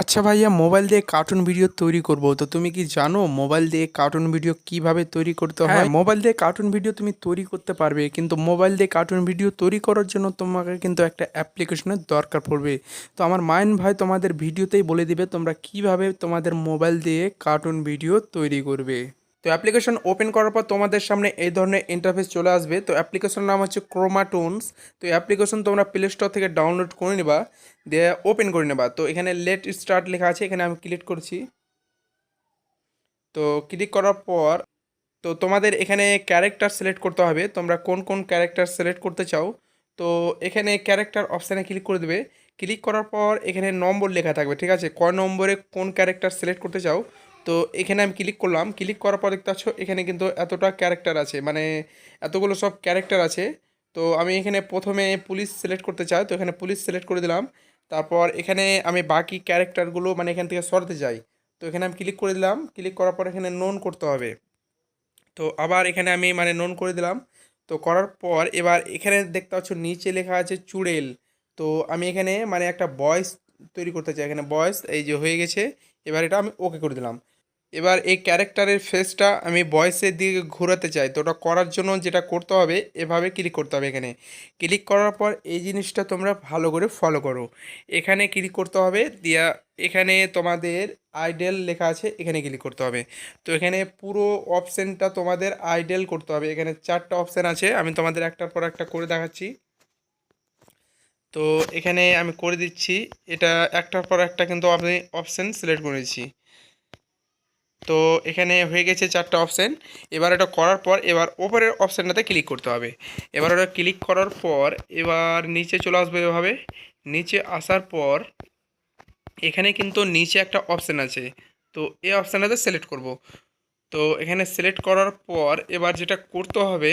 আচ্ছা ভাইয়া মোবাইল দিয়ে কার্টুন ভিডিও তৈরি করব। তো তুমি কি জানো মোবাইল দিয়ে কার্টুন ভিডিও কীভাবে তৈরি করতে হয় মোবাইল দিয়ে কার্টুন ভিডিও তুমি তৈরি করতে পারবে কিন্তু মোবাইল দিয়ে কার্টুন ভিডিও তৈরি করার জন্য তোমাকে কিন্তু একটা অ্যাপ্লিকেশনের দরকার পড়বে। তো আমার মাইন ভাই তোমাদের ভিডিওতেই বলে দিবে তোমরা কীভাবে তোমাদের মোবাইল দিয়ে কার্টুন ভিডিও তৈরি করবে। তো অ্যাপ্লিকেশন ওপেন করার পর তোমাদের সামনে এই ধরনের ইন্টারফেস চলে আসবে। তো অ্যাপ্লিকেশনের নাম হচ্ছে ক্রোমাটোনস তো অ্যাপ্লিকেশন তোমরা প্লে স্টোর থেকে ডাউনলোড করে নেবা, দিয়ে ওপেন করে নেবা। তো এখানে লেট স্টার্ট লেখা আছে, এখানে আমি ক্লিক করছি। তো ক্লিক করার পর, তো তোমাদের এখানে ক্যারেক্টার সিলেক্ট করতে হবে। তোমরা কোন কোন ক্যারেক্টার সিলেক্ট করতে চাও, তো এখানে ক্যারেক্টার অপশানে ক্লিক করে দেবে। ক্লিক করার পর এখানে নম্বর লেখা থাকবে, ঠিক আছে? কয় নম্বরে কোন ক্যারেক্টার সিলেক্ট করতে চাও তো এখানে আমি ক্লিক করলাম। ক্লিক করার পর দেখতে পাচ্ছ এখানে কিন্তু এতটা ক্যারেক্টার আছে। মানে এতগুলো সব ক্যারেক্টার আছে। তো আমি এখানে প্রথমে পুলিশ সিলেক্ট করতে চাই। তো এখানে পুলিশ সিলেক্ট করে দিলাম। তারপর এখানে আমি বাকি ক্যারেক্টারগুলো মানে এখান থেকে সরতে যাই তো এখানে আমি ক্লিক করে দিলাম। ক্লিক করার পর এখানে নোন করতে হবে। তো আবার এখানে আমি মানে নোন করে দিলাম। তো করার পর এবার এখানে দেখতে পাচ্ছ নিচে লেখা আছে চুড়েল। তো আমি এখানে মানে একটা ভয়েস তৈরি করতে চাই। এখানে ভয়েস এই যে হয়ে গেছে। এবার এটা আমি ওকে করে দিলাম। এবার এই ক্যারেক্টারের ফেসটা আমি বয়সের দিকে ঘোরাতে চাই। তো ওটা করার জন্য যেটা করতে হবে, এভাবে ক্লিক করতে হবে এখানে। ক্লিক করার পর এই জিনিসটা তোমরা ভালো করে ফলো করো। এখানে ক্লিক করতে হবে, দিয়া এখানে তোমাদের আইডেল লেখা আছে, এখানে ক্লিক করতে হবে। তো এখানে পুরো অপশানটা তোমাদের আইডেল করতে হবে। এখানে চারটা অপশান আছে, আমি তোমাদের একটার পর একটা করে দেখাচ্ছি। তো এখানে আমি করে দিচ্ছি, এটা একটার পর একটা কিন্তু আমি অপশান সিলেক্ট করেছি। তো এখানে হয়ে গেছে চারটা অপশান এবার এটা করার পর, এবার ওপরের অপশানটাতে ক্লিক করতে হবে। এবার ওটা ক্লিক করার পর, এবার নিচে চলে আসবে এভাবে। নিচে আসার পর, এখানে কিন্তু নিচে একটা অপশান আছে। তো এই অপশানটাতে সিলেক্ট করব। তো এখানে সিলেক্ট করার পর, এবার যেটা করতে হবে,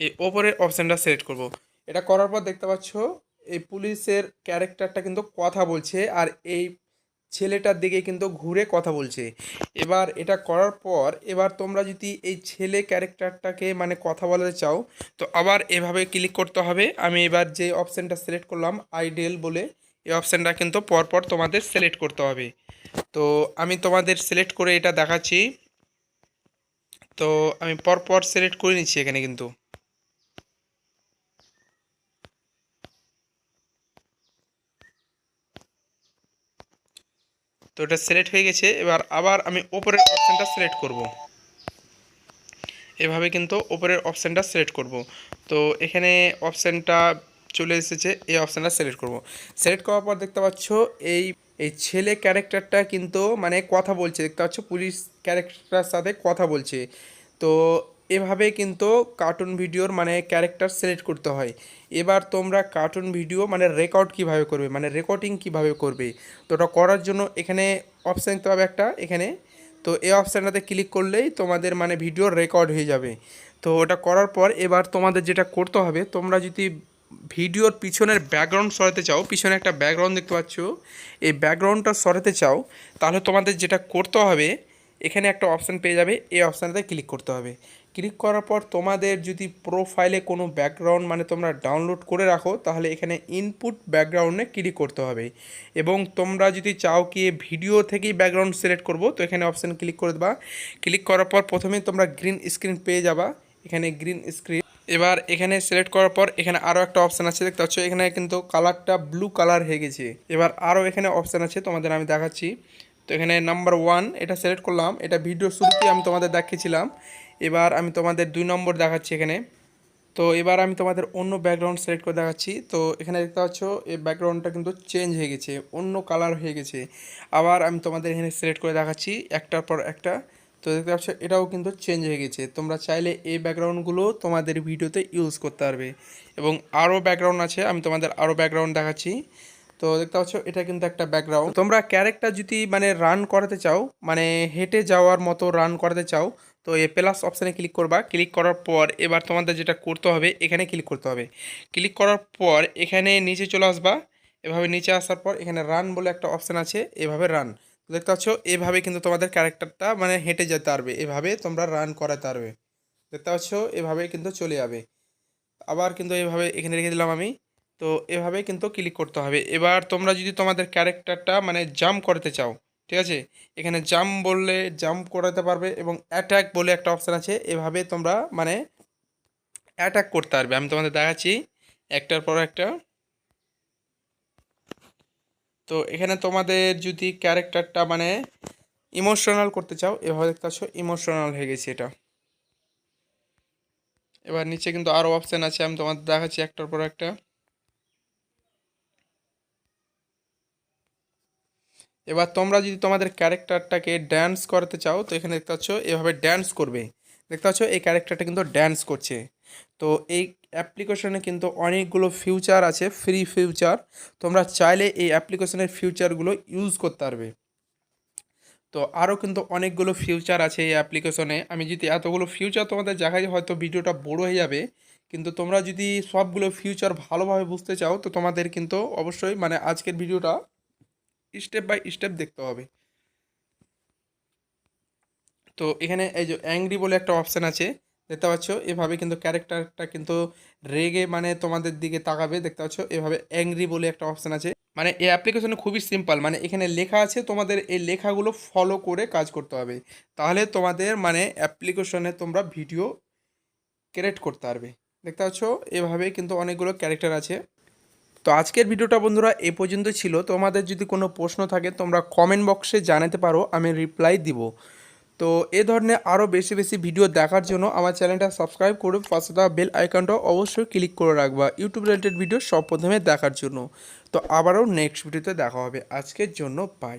এই ওপরের অপশানটা সিলেক্ট করব। এটা করার পর দেখতে পাচ্ছ, এই পুলিশের ক্যারেক্টারটা কিন্তু কথা বলছে, আর এই ছেলেটার দিকে কিন্তু ঘুরে কথা বলছে। এবার এটা করার পর এবার তোমরা যদি এই ছেলে ক্যারেক্টারটাকে মানে কথা বলাতে চাও, তো আবার এভাবে ক্লিক করতে হবে। আমি এবার যে অপশানটা সিলেক্ট করলাম, আইডেল বলে, এই অপশানটা কিন্তু পরপর তোমাদের সিলেক্ট করতে হবে। তো আমি তোমাদের সিলেক্ট করে এটা দেখাচ্ছি। তো আমি পরপর সিলেক্ট করে নিচ্ছি এখানে কিন্তু। তো এটা সিলেক্ট হয়ে গেছে। এবার আবার আমি ওপরের অপশানটা সিলেক্ট করব। এভাবে কিন্তু ওপরের অপশানটা সিলেক্ট করব। তো এখানে অপশানটা চলে এসেছে, এই অপশানটা সিলেক্ট করব। সিলেক্ট করার পর দেখতে পাচ্ছ, এই এই ছেলে ক্যারেক্টারটা কিন্তু মানে কথা বলছে। দেখতে পাচ্ছ, পুলিশ ক্যারেক্টারটার সাথে কথা বলছে। তো এভাবে কিন্তু কার্টুন ভিডিওর মানে ক্যারেক্টার সিলেক্ট করতে হয়। এবার তোমরা কার্টুন ভিডিও মানে রেকর্ড কীভাবে করবে? মানে রেকর্ডিং কীভাবে করবে? তো ওটা করার জন্য এখানে অপশান দিতে হবে একটা, এখানে। তো এই অপশানটাতে ক্লিক করলেই তোমাদের মানে ভিডিও রেকর্ড হয়ে যাবে। তো ওটা করার পর এবার তোমাদের যেটা করতে হবে, তোমরা যদি ভিডিওর পিছনের ব্যাকগ্রাউন্ড সরাতে চাও, পিছনে একটা ব্যাকগ্রাউন্ড দেখতে পাচ্ছ। এই ব্যাকগ্রাউন্ডটা সরাতে চাও, তাহলে তোমাদের যেটা করতে হবে এখানে একটা অপশান পেয়ে যাবে। এই অপশানটাতে ক্লিক করতে হবে। ক্লিক করার পর তোমাদের যদি প্রোফাইলে কোনো ব্যাকগ্রাউন্ড মানে তোমরা ডাউনলোড করে রাখো, তাহলে এখানে ইনপুট ব্যাকগ্রাউন্ডে ক্লিক করতে হবে। এবং তোমরা যদি চাও কি ভিডিও থেকেই ব্যাকগ্রাউন্ড সিলেক্ট করব, তো এখানে অপশান ক্লিক করে দেবা। ক্লিক করার পর প্রথমে তোমরা গ্রিন স্ক্রিন পেয়ে যাবা। এখানে গ্রিন স্ক্রিন এবার এখানে সিলেক্ট করার পর এখানে আরও একটা অপশান আছে, দেখতে পাচ্ছ? এখানে কিন্তু কালারটা ব্লু কালার হয়ে গেছে। এবার আরও এখানে অপশান আছে, তোমাদের আমি দেখাচ্ছি। এখানে নাম্বার ওয়ান এটা সিলেক্ট করলাম। এটা ভিডিও শুরুতেই আমি তোমাদের দেখিয়েছিলাম। এবার আমি তোমাদের দুই নম্বর দেখাচ্ছি এখানে। তো এবার আমি তোমাদের অন্য ব্যাকগ্রাউন্ড সিলেক্ট করে দেখাচ্ছি। তো এখানে দেখতে পাচ্ছ, এই ব্যাকগ্রাউন্ডটা কিন্তু চেঞ্জ হয়ে গেছে, অন্য কালার হয়ে গেছে। আবার আমি তোমাদের এখানে সিলেক্ট করে দেখাচ্ছি, একটার পর একটা। তো দেখতে পাচ্ছ, এটাও কিন্তু চেঞ্জ হয়ে গেছে। তোমরা চাইলে এই ব্যাকগ্রাউন্ডগুলো তোমাদের ভিডিওতে ইউজ করতে পারবে। এবং আরও ব্যাকগ্রাউন্ড আছে, আমি তোমাদের আরও ব্যাকগ্রাউন্ড দেখাচ্ছি। তো দেখতে পাচ্ছ, এটা কিন্তু একটা ব্যাকগ্রাউন্ড তোমরা ক্যারেক্টার যদি মানে রান করাতে চাও মানে হেঁটে যাওয়ার মতো রান করাতে চাও, তো এ প্লাস অপশানে ক্লিক করবা। ক্লিক করার পর এবার তোমাদের যেটা করতে হবে, এখানে ক্লিক করতে হবে। ক্লিক করার পর এখানে নিচে চলে আসবা। এভাবে নিচে আসার পর এখানে রান বলে একটা অপশান আছে, এভাবে রান দেখতে পাচ্ছ, এভাবে কিন্তু তোমাদের ক্যারেক্টারটা মানে হেঁটে যেতে পারবে। এভাবে তোমরা রান করাতে পারবে। দেখতে পাচ্ছ, এভাবে কিন্তু চলে যাবে। আবার কিন্তু এভাবে এখানে রেখে দিলাম আমি। তো এভাবে কিন্তু ক্লিক করতে হবে। এবার তোমরা যদি তোমাদের ক্যারেক্টারটা মানে জাম্প করতে চাও, ঠিক আছে? এখানে জাম্প বললে জাম্প করাতে পারবে এবং অ্যাটাক বলে একটা অপশান আছে। এভাবে তোমরা মানে অ্যাটাক করতে পারবে। আমি তোমাদের দেখাচ্ছি একটার পর একটা। তো এখানে তোমাদের যদি ক্যারেক্টারটা মানে ইমোশনাল করতে চাও, এভাবে দেখতে পাচ্ছ ইমোশনাল হয়ে গেছে এটা। এবার নিচে কিন্তু আরও অপশান আছে। আমি তোমাদের দেখাচ্ছি একটার পর একটা। এবার তোমরা যদি তোমাদের ক্যারেক্টারটাকে ড্যান্স করাতে চাও, তো এখানে দেখতে পাচ্ছ এভাবে ড্যান্স করবে। দেখতে পাচ্ছ এই ক্যারেক্টারটা কিন্তু ড্যান্স করছে। তো এই অ্যাপ্লিকেশনে কিন্তু অনেকগুলো ফিউচার আছে ফ্রি ফিউচার তোমরা চাইলে এই অ্যাপ্লিকেশনের ফিউচারগুলো ইউজ করতে পারবে। তো আরও কিন্তু অনেকগুলো ফিউচার আছে এই অ্যাপ্লিকেশনে আমি যদি এতগুলো ফিউচার তোমাদের দেখাই, হয়তো ভিডিওটা বড় হয়ে যাবে। কিন্তু তোমরা যদি সবগুলো ফিউচার ভালোভাবে বুঝতে চাও, তো তোমাদের কিন্তু অবশ্যই মানে আজকের ভিডিওটা স্টেপ বাই স্টেপ দেখতে হবে। তো এখানে এই যে অ্যাংরি বলে একটা অপশান আছে, দেখতে পাচ্ছ? এভাবে কিন্তু ক্যারেক্টারটা কিন্তু রেগে মানে তোমাদের দিকে তাকাবে, দেখতে পাচ্ছ? এভাবে অ্যাংরি বলে একটা অপশান আছে। মানে এই অ্যাপ্লিকেশনে খুবই সিম্পল মানে এখানে লেখা আছে, তোমাদের এই লেখাগুলো ফলো করে কাজ করতে হবে। তাহলে তোমাদের মানে অ্যাপ্লিকেশনে তোমরা ভিডিও ক্রিয়েট করতে পারবে। দেখতে পাচ্ছ? এভাবে কিন্তু অনেকগুলো ক্যারেক্টার আছে। তো আজকের ভিডিওটা বন্ধুরা এ পর্যন্ত ছিল। তোমাদের যদি কোনো প্রশ্ন থাকে, তোমরা কমেন্ট বক্সে জানাতে পারো, আমি রিপ্লাই দিব। তো এ ধরনের আরও বেশি বেশি ভিডিও দেখার জন্য আমার চ্যানেলটা সাবস্ক্রাইব করে পাশে থাকা বেল আইকনটা অবশ্যই ক্লিক করে রাখবা ইউটিউব রিলেটেড ভিডিও সব প্রথমে দেখার জন্য। তো আবারও নেক্সট ভিডিওতে দেখা হবে। আজকের জন্য বাই